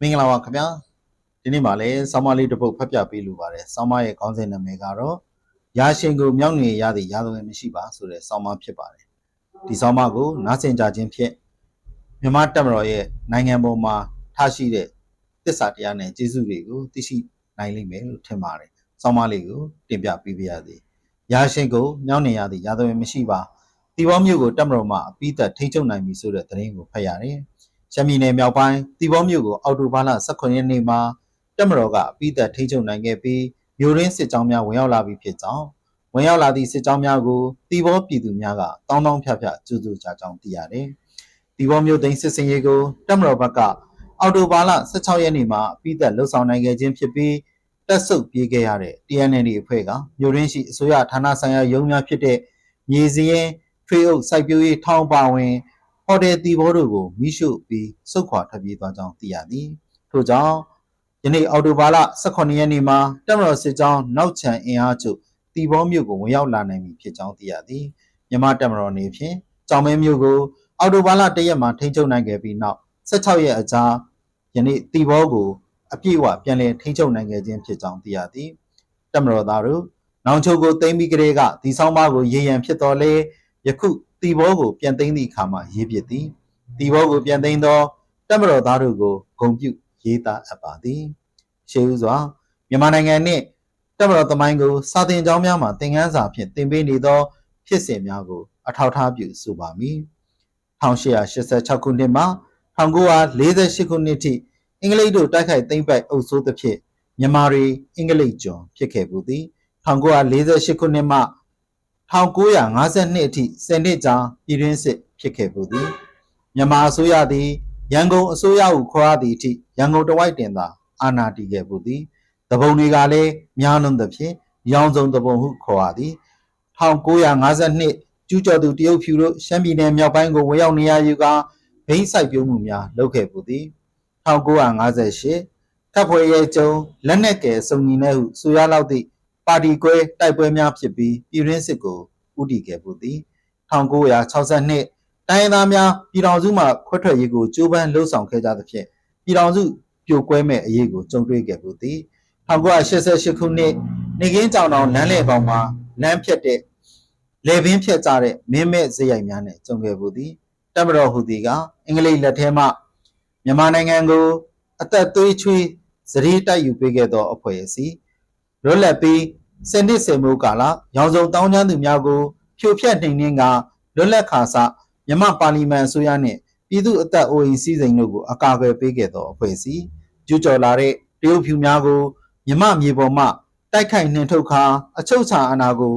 မင်္ဂလာပါခင်ဗျာဒီနေ့မှာလည်းဆောင်းမလေးတစ်ပုဒ်ဖတ်ပြပေးလိုပါတယ်ဆောင်းမရဲ့ခေါင်းစဉ်နာမည်ကတော့ရာရှင်ကိုမြောက်နေရသည်ရာဇဝင်မရှိပါဆိုတဲ့ဆောင်းမဖြစ်ပါတယ်ဒီဆောင်းမကိုနားဆင်ကြခြင်းဖြင့်မြမတက်မတော်ရဲ့နိုင်ငံပေါ်မှာထားရှိတဲ့သစ္စာတရားနဲ့ကျေးဇူးတွေကိုသိရှိနိုင်လိမ့်မယ်လို့ထင်ပါတယ်ဆောင်းမလေးကိုတင်ပြပေးပါရစေရာရှင်ကိုမြောက်နေရသည်ရာဇဝင်မရှိပါတီဘောမျိုးကိုတက်မတော်မှာအပိသက်ထိမ့်ချုပ်နိုင်ပြီဆိုတဲ့သတင်းကိုဖတ်ရတယ် ရှမ်းပြည်နယ်မြောက်ပိုင်းတီဘောမြို့ကိုအော်တိုဘားလ18ရက်နေ့မှာတက်မတော်ကအပိသက်ထိန်းချုပ်နိုင်ခဲ့ပြီးမြို့ရင်းစစ်ကြောင်းများဝင်ရောက်လာပြီးဖြစ်ကြောင်းဝင်ရောက်လာသည့်စစ်ကြောင်းများကိုတီဘောပြည်သူများကတောင်းတောင်းဖြဖြကျူးကျူးကြကြောင်းသိရတယ်။တီဘောမြို့သိမ်းစစ်စင်ရေးကိုတက်မတော်ဘက်ကအော်တိုဘားလ16ရက်နေ့မှာအပိသက်လှုပ်ဆောင်နိုင်ခဲ့ခြင်းဖြစ်ပြီးတက်ဆုပ်ပြေးခဲ့ရတဲ့ TNN အဖွဲ့ကမြို့ရင်းရှိအစိုးရဌာနဆိုင်ရာရုံးများဖြစ်တဲ့မြေစရင်ဖေးအုပ်စိုက်ပျိုးရေးထောင်ပါဝင် ဟိုတယ်တီဘောတို့ကိုမိရှုပြီးစုတ်ခွာထွက်ပြေးသွားကြောင်းသိရသည်ထို့ကြောင့်ယနေ့အော်တိုဘာလ18ရက်နေ့မှာတက်မတော်စစ်ကြောင်းနောက်ချန်အင်အားချုပ်တီဘောမြို့ကိုဝင်ရောက်လာနိုင်ပြီဖြစ်ကြောင်းသိရသည်မြမတက်မတော်နေဖြင့်ကြောင်မဲမြို့ကိုအော်တိုဘာလ1ရက်မှာထိန်းချုပ်နိုင်ခဲ့ပြီးနောက်16ရက်အကြာယနေ့တီဘောကိုအပြည့်အဝပြန်လည်ထိန်းချုပ်နိုင်ခဲ့ခြင်းဖြစ်ကြောင်းသိရသည်တက်မတော်သားတို့နောင်ချုပ်ကိုသိမ်းပြီးကလေးကဒီဆောင်မကိုရေရန်ဖြစ်တော်လဲယခု တီဘောကိုပြန်သိမ်းသည့်အခါမှာရေးပြသည်တီဘောကိုပြန်သိမ်းသောတက်မတော်သားတို့ကိုဂုံပြုရေးသားအပ်ပါသည်ရှေးဦးစွာမြန်မာနိုင်ငံနှင့်တက်မတော်သမိုင်းကိုစာသင်ကျောင်းများမှာသင်ခန်းစာဖြင့်သင်ပေးနေသော ဖြစ်စဉ်များကို အထောက်အထားပြုဆိုပါမည်1886ခုနှစ်မှ1948ခုနှစ်ထိအင်္ဂလိပ်တို့တိုက်ခိုက်သိမ်းပိုက်အုပ်စိုးသဖြင့်မြန်မာတွေအင်္ဂလိပ်ကျွန်ဖြစ်ခဲ့ပူသည်1948ခုနှစ်မှ 1952အထိစနစ်ကြာပြည်တွင်းစစ်ဖြစ်ခဲ့ပူသည်မြန်မာအစိုးရသည်ရန်ကုန်အစိုးရဟုခေါ်ရသည့်အထိရန်ကုန်တဝိုက်တင်သာအာဏာတည်ခဲ့ပူသည်တပုံတွေကလည်းများလွန်းသဖြင့်ရောင်စုံတပုံဟုခေါ်ရသည်1952ကျူးကျော်သူတရုတ်ဖြူတို့ရှမ်းပြည်နယ်မြောက်ပိုင်းကိုဝင်ရောက်နေရယူကာဘိန်းစိုက်ပျိုးမှုများလုပ်ခဲ့ပူသည်1958ထပ်ဖွယ်ရဲကျုံလက်နက်ကယ်စုံညီနေဟုဆိုရလောက်သည့် ပါတီကွဲတိုက်ပွဲများဖြစ်ပြီးပြည်ရင်းစစ်ကိုဥတီခဲ့ပူသည်1962တိုင်းသားများပြည်တော်စုမှခွဲထွက်ရေးကိုကြိုးပမ်းလှုံ့ဆော်ခဲ့ကြသဖြင့်ပြည်တော်စုပြိုကွဲမဲ့အရေးကိုကြုံတွေ့ခဲ့ပူသည်1988ခုနှစ်နေကင်းကြောင်တောင်လမ်းလေပေါင်မှာလမ်းဖြတ်တဲ့လေပင်ဖြတ်ကြတဲ့မင်းမဲ့ဇယိုက်များနဲ့ကြုံခဲ့ပူသည်တပ်မတော်ဟူသည်ကအင်္ဂလိပ်လက်ထဲမှမြန်မာနိုင်ငံကိုအသက်သွေးချွေးစရီးတိုက်ယူပေးခဲ့သောအဖွဲ့အစည်း လွတ်လပ်ပြီးစနစ်စင်မှုကာလရောင်စုံတောင်းချမ်းသူများကိုဖြိုဖျက်နှိမ်နှင်းကလွတ်လပ်ခါစမြမပါလီမန်အစိုးရနှင့်ပြည်သူအသက်အိုးအိမ်စည်းစိမ်တို့ကိုအကာအကွယ်ပေးခဲ့သောအဖွဲ့အစည်းကျူးကျော်လာတဲ့တရုတ်ဖြူများကိုမြမမြေပေါ်မှတိုက်ခိုက်နှင်ထုတ်ခါအချုပ်ချာအာဏာကို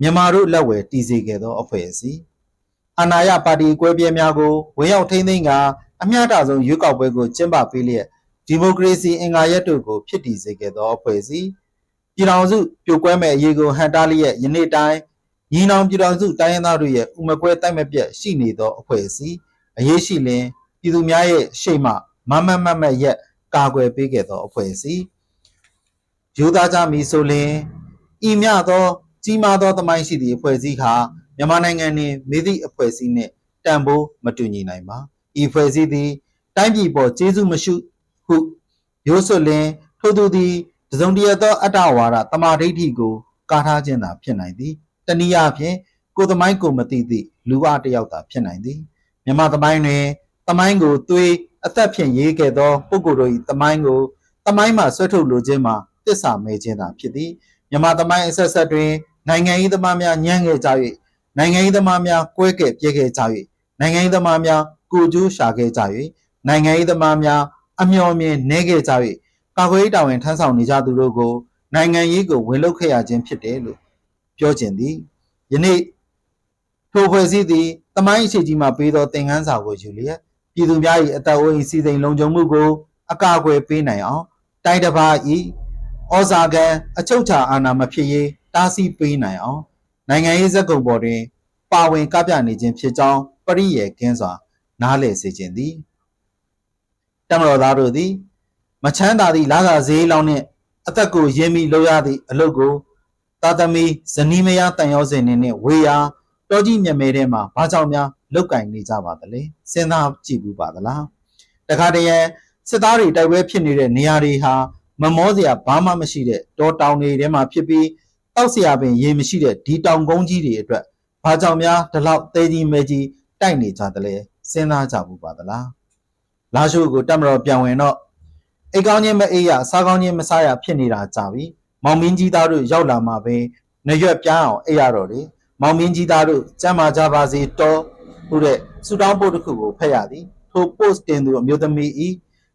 မြန်မာတို့လက်ဝယ်တည်စေခဲ့သောအဖွဲ့အစည်းအာဏာရပါတီကွဲပြဲများကိုဝင်ရောက်ထိန်းသိမ်းကာအမျှတဆုံးရွေးကောက်ပွဲကိုကျင်းပပေးလျက်ဒီမိုကရေစီအင်္ဂါရက်တို့ကိုဖြစ်တည်စေခဲ့သောအဖွဲ့အစည်း ပြည်ထောင်စုပြိုကွဲမဲ့အရေးကိုဟန်တားလျက်ယနေ့တိုင်းညီနောင်ပြည်ထောင်စုတိုင်းရင်းသားတို့ရဲ့ဥမကွဲတိုက်မပြတ်ရှိနေသောအဖွဲ့အစည်းအရေးရှိလင်ပြည်သူများရဲ့ရှေ့မှမမတ်မတ်မတ်ရက်ကာကွယ်ပေးခဲ့သောအဖွဲ့အစည်းယူသားကြမည်ဆိုလင်ဤမြသောကြီးမားသောသမိုင်းရှိသည့်အဖွဲ့အစည်းဟာမြန်မာနိုင်ငံတွင်မိသည့်အဖွဲ့အစည်းနှင့်တန်ဖိုးမတူညီနိုင်ပါဤအဖွဲ့အစည်းသည်တိုင်းပြည်ပေါ်ကျေးဇူးမရှိဟုရိုးစွလင်ထို့သူသည် တစုံတရာသောအတ္တဝါဒတမာဒိဋ္ဌိကို ကာထားခြင်းသာဖြစ်နိုင်သည်တနည်းအားဖြင့်ကိုယ်သမိုင်းကိုမသိသည့်လူအတစ်ယောက်သာဖြစ်နိုင်သည်မြမသမိုင်းတွင်သမိုင်းကိုသွေးအသက်ဖြင့်ရေးခဲ့သောပုဂ္ဂိုလ်တို့၏သမိုင်းကိုသမိုင်းမှဆွဲထုတ်လိုခြင်းမှာတစ္ဆာမဲခြင်းသာဖြစ်သည်မြမသမိုင်းအဆက်ဆက်တွင်နိုင်ငံရေးသမားများညံ့ခဲ့ကြ၍နိုင်ငံရေးသမားများကွဲကဲ့ပြဲခဲ့ကြ၍နိုင်ငံရေးသမားများကိုကျိုးရှာခဲ့ကြ၍နိုင်ငံရေးသမားများအမျှော်မြင်နေခဲ့ကြ၍ ကာကွယ်ရေးတာဝန်ထမ်းဆောင်နေကြသူတို့ကိုနိုင်ငံရေးကိုဝင်လုပ်ခဲ့ရခြင်းဖြစ်တယ်လို့ပြောခြင်းသည်ယနေ့ထိုဖွဲ့စည်းသည့်တမိုင်းအခြေကြီးမှပေးသောသင်ခန်းစာကိုယူလျက်ပြည်သူများ၏အသက်အိုး၏စီစိန်လုံခြုံမှုကိုအကာအကွယ်ပေးနိုင်အောင်တိုင်းတစ်ပါး၏ဩဇာကန်အချုပ်ချာအာဏာမဖြစ်ရေးတားဆီးပေးနိုင်အောင်နိုင်ငံရေးဇက်ကုံပေါ်တွင် ပါဝင်ကပြနေခြင်းဖြစ်ကြောင်းပရိယေကင်းစွာ နားလည်စေခြင်းသည်တမတော်သားတို့သည် မချမ်းသာသည့်လာသာဈေးလောင်းနှင့်အသက်ကိုရင်းမိလို့ရသည့်အလုပ်ကိုသာသမီဇနီးမယားတန်ရောစင်နေနှင့်ဝေယာတောကြီးမြမဲထဲမှာဘာကြောင့်များလောက်ကင်နေကြပါသလဲစဉ်းစားကြည့်ဘူးပါသလားတခါတည်းရန်စစ်သားတွေတိုက်ပွဲဖြစ်နေတဲ့နေရာတွေဟာမမောစရာဘာမှမရှိတဲ့တောတောင်တွေထဲမှာဖြစ်ပြီးတောက်စရာပင်ရေမရှိတဲ့ဒီတောင်ကုန်းကြီးတွေအတွက်ဘာကြောင့်များဒီလောက်သေးကြီးမဲကြီးတိုက်နေကြသလဲစဉ်းစားကြဘူးပါသလားလာရှုကိုတက်မတော်ပြန်ဝင်တော့ အိတ်ကောင်းချင်းမအိပ်ရစားကောင်းချင်းမစားရဖြစ်နေတာကြပြီမောင်မင်းကြီးသားတို့ရောက်လာမှပဲနှရွက်ပြားအောင်အိပ်ရတော့တယ်မောင်မင်းကြီးသားတို့ကြမ်းမာကြပါစေတော်ဟုတဲ့စူတောင်းပို့တစ်ခုကိုဖတ်ရသည်ထို post တင်သူအမျိုးသမီးဤ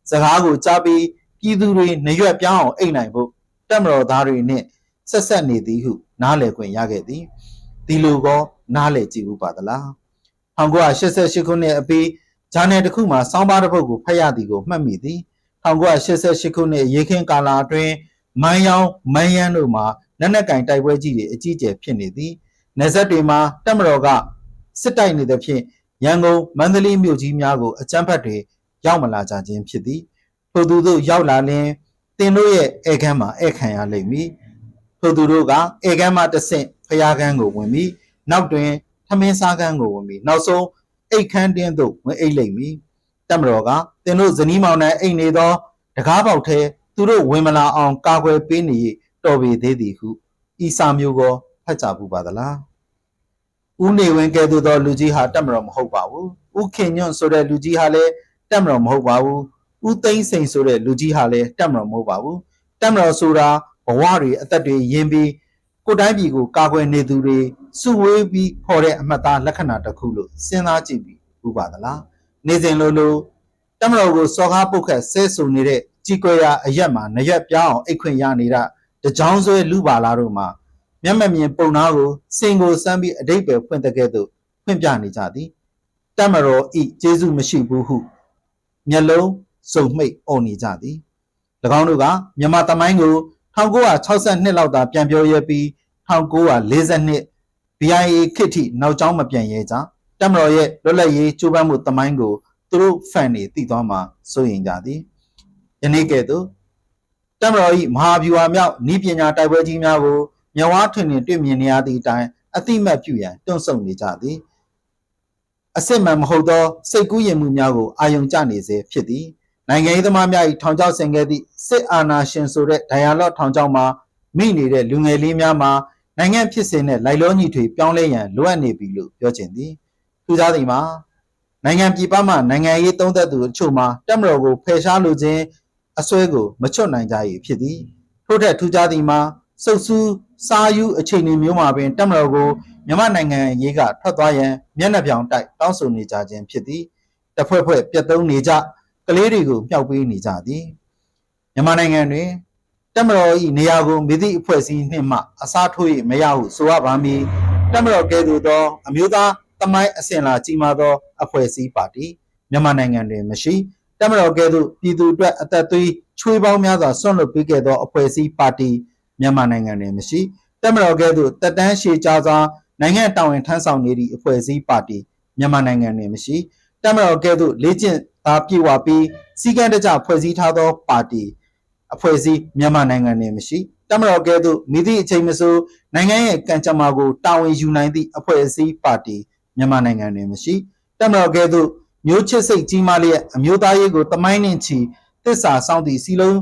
စကားကိုကြားပြီးပြည်သူတွေနှရွက်ပြားအောင်အိပ်နိုင်ဖို့တက်မတော်သားတွေနဲ့ဆက်ဆက်နေသည်ဟုနားလည်ခွင့်ရခဲ့သည်ဒီလိုကောနားလည်ကြည့်ဘူးပါသလား1988ခုနှစ်အပြီးဂျာနယ်တစ်ခုမှာစောင်းပါတစ်ပုဒ်ကိုဖတ်ရသည်ကိုမှတ်မိသည် 1988ခုနှစ်ရေခင်းကာလအတွင်းမိုင်းယောင်မိုင်းရန်တို့မှာလက်နက်ကင်တိုက်ပွဲကြီးတွေအကြီးအကျယ်ဖြစ်နေသည်နေဆက်တွေမှာတက်မတော်ကစစ်တိုက်နေသဖြင့်ရန်ကုန်မန္တလေးမြို့ကြီးများကိုအကြမ်းဖက်တွေရောက်မလာကြခြင်းဖြစ်သည်ထို့သူတို့ရောက်လာလျင်တင်တို့ရဲ့ဧကန်းမှာဧခံရလိမ့်မည်ထို့သူတို့ကဧကန်းမှာတဆင့်ဖျားကန်းကိုဝင်ပြီးနောက်တွင်ထမင်းစားကန်းကိုဝင်ပြီးနောက်ဆုံးအိတ်ခမ်းတင်းသို့ဝင်အိတ်လိမ့်မည် တက်မတော်ကတင်တို့ဇနီးမောင်နှံအိတ်နေသောတကားပေါက်ထဲသူတို့ဝင်မလာအောင်ကာကွယ်ပေးနေတော်ပေသေးသည်ဟုဤစာမျိုးကိုဖတ်ကြဘူးပါသလားဦးနေဝင်းကဲ့သို့သောလူကြီးဟာတက်မတော်မဟုတ်ပါဘူးဦးခင်ညွန့်ဆိုတဲ့လူကြီးဟာလည်းတက်မတော်မဟုတ်ပါဘူးဦးသိန်းစိန်ဆိုတဲ့လူကြီးဟာလည်းတက်မတော်မဟုတ်ပါဘူးတက်မတော်ဆိုတာဘဝတွေအသက်တွေယဉ်ပြီးကိုယ်တိုင်းပြည်ကိုကာကွယ်နေသူတွေစုဝေးပြီးခေါ်တဲ့အမှတ်သားလက္ခဏာတစ်ခုလို့စဉ်းစားကြည့်ပြီးဥပါသလား နေစဉ်လိုလိုတက်မတော်ကိုစော်ကားပုတ်ခတ်ဆဲဆူနေတဲ့ကြည်ကွယ်ရာအရက်မှာနရက်ပြောင်းအောင်အိတ်ခွင့်ရနေတာတကြောင်ဆွဲလူပါလာတို့မှာမျက်မမြင်ပုံနာကိုစင်ကိုစမ်းပြီးအတိတ်ပဲဖွင့်တဲ့ကဲ့သို့ဖွင့်ပြနေကြသည်တက်မတော်ဤကျေးဇူးမရှိဘူးဟုမျက်လုံးစုံမိတ်អော်နေကြသည်၎င်းတို့ကမြန်မာတမိုင်းကို1962လောက်သာပြန်ပြောရဲပြီး1942 BIA ခစ်ထိနောက်ကျောင်းမပြန်ရဲကြ တက်မတော်ရဲ့လွတ်လပ်ရေးကြိုးပမ်းမှုတမိုင်းကိုသူတို့ဖန်နေတည်သွားမှာစိုးရင်ကြသည်ယနေ့ကဲ့သို့တက်မတော်၏မဟာဗျူဟာမြောက်ဤပညာတိုက်ပွဲကြီးများကိုမြဝါထွင်တွင်တွေ့မြင်နေရသည့်အတိုင်းအတိမတ်ပြုရန်တွန့်ဆုတ်နေကြသည်အစစ်မှန်မဟုတ်သောစိတ်ကူးယဉ်မှုများကိုအာယုံကျနေစေဖြစ်သည်နိုင်ငံရေးသမားများ၏ထောင်ချောက်ဆင်ခဲ့သည့်စစ်အာဏာရှင်ဆိုတဲ့ဒိုင်ယာလော့ထောင်ချောက်မှာမိနေတဲ့လူငယ်လေးများမှာနိုင်ငံဖြစ်စဉ်နဲ့လိုက်လောညီထွေပြောင်းလဲရန်လိုအပ်နေပြီလို့ပြောချင်သည် သူသားသည်မှာနိုင်ငံပြည်ပမှနိုင်ငံရေးသုံးသက်သူအချို့မှာတက်မတော်ကိုဖယ်ရှားလိုခြင်းအစွဲကိုမချွတ်နိုင်ကြ၏ဖြစ်သည်ထို့ထက်ထူးခြားသည်မှာစုပ်စူးစားယူအခြေအနေမျိုးမှာပင်တက်မတော်ကိုမြန်မာနိုင်ငံရေးကထွက်သွားရန်မျက်နှာပြောင်တိုက်တောင်းဆိုနေကြခြင်းဖြစ်သည်တဖွဲ့ဖွဲ့ပြတ်သုံးနေကြကလေးတွေကိုမြှောက်ပေးနေကြသည်မြန်မာနိုင်ငံတွင်တက်မတော်၏နေရာကိုမိသည့်အဖွဲ့အစည်းနှင့်မှအစားထိုး၍မရဟုဆိုရပါမည်တက်မတော်ကဲ့သို့သောအမျိုးသား တမိုင်းအစဉ်လာကြီးမားသောအဖွဲ့အစည်းပါတီမြန်မာနိုင်ငံတွင်မရှိတက်မတော်ကဲ့သို့ပြည်သူအတွက်အသက်သွေးချွေးပေါင်းများစွာဆွန့်လွတ်ပေးခဲ့သောအဖွဲ့အစည်းပါတီမြန်မာနိုင်ငံတွင်မရှိတက်မတော်ကဲ့သို့တက်တန်းရှည်ကြားစွာနိုင်ငံတာဝန်ထမ်းဆောင်နေသည့်အဖွဲ့အစည်းပါတီမြန်မာနိုင်ငံတွင်မရှိတက်မတော်ကဲ့သို့လေ့ကျင့်သားပြေဝပြီးစီကံတကြဖွဲ့စည်းထားသောပါတီအဖွဲ့အစည်းမြန်မာနိုင်ငံတွင်မရှိတမတော်ကဲ့သို့မိသည့်အချိန်မဆိုနိုင်ငံရဲ့ကံကြမ္မာကိုတာဝန်ယူနိုင်သည့်အဖွဲ့အစည်းပါတီ မြန်မာနိုင်ငံတွင်မရှိတမတော်ကဲ့သို့မျိုးချစ်စိတ်ကြီးမားလျက်အမျိုးသားရေးကိုတမိုင်းနှင့်ချီတစ္ဆာဆောင်သည့်စီလုံး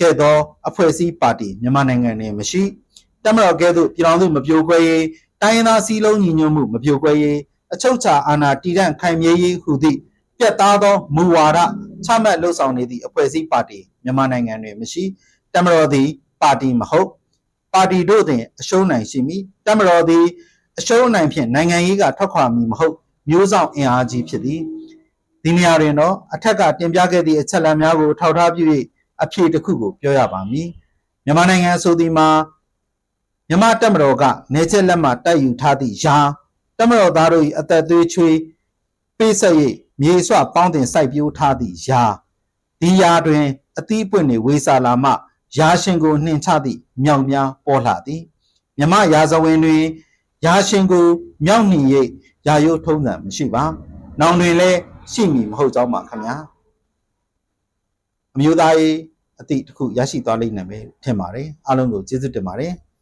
ကဲ့သောအဖွဲ့အစည်းပါတီမြန်မာနိုင်ငံတွင်မရှိတမတော်ကဲ့သို့ပြည်တော်စုမပြိုကွဲရေးတိုင်းရင်းသားစီလုံးညီညွတ်မှုမပြိုကွဲရေးအချုပ်ချာအာဏာတည်တံ့ခိုင်မြဲရေးဟုသည့်ပြတ်သားသောမူဝါဒချမှတ်လှုပ်ဆောင်နေသည့်အဖွဲ့အစည်းပါတီမြန်မာနိုင်ငံတွင်မရှိတမတော်သည်ပါတီမဟုတ်ပါတီတို့တွင်အရှုံးနိုင်ရှိမည်တမတော်သည် အရှုံးနိုင်ဖြင့်နိုင်ငံရေးကထွက်ခွာမည်မဟုတ်မျိုးဆောင်အင်အားကြီးဖြစ်သည်ဒီနေရာတွင်တော့အထက်ကတင်ပြခဲ့သည့်အချက်အလက်များကိုထောက်ထားပြု၍အဖြေတစ်ခုကိုပြောရပါမည်မြန်မာနိုင်ငံဆိုသည်မှာမြန်မာတက်မတော်ကနေချက်လက်မှတိုက်ယူထားသည့်ယာတက်မတော်သားတို့၏အသက်သွေးချွေးပေးဆက်၍မြေဆွပေါင်းတင်စိုက်ပျိုးထားသည့်ယာဒီယာတွင်အသီးပွင့်နေဝေစာလာမှယာရှင်ကိုနှင်ချသည့်မြောက်များပေါ်လာသည်မြမရာဇဝင်တွင် ယာရှင်ကိုမြောက်နှင်၍ယာယိုးထုံးစံမရှိပါ။နောင်တွင်လည်းရှိမည်မဟုတ်ကြောင်းပါခင်ဗျာ။အမျိုးသားရေးအသည့်တစ်ခုရရှိသွားလိမ့်မယ်ထင်ပါတယ်။အားလုံးကိုကျေးဇူးတင်ပါတယ်။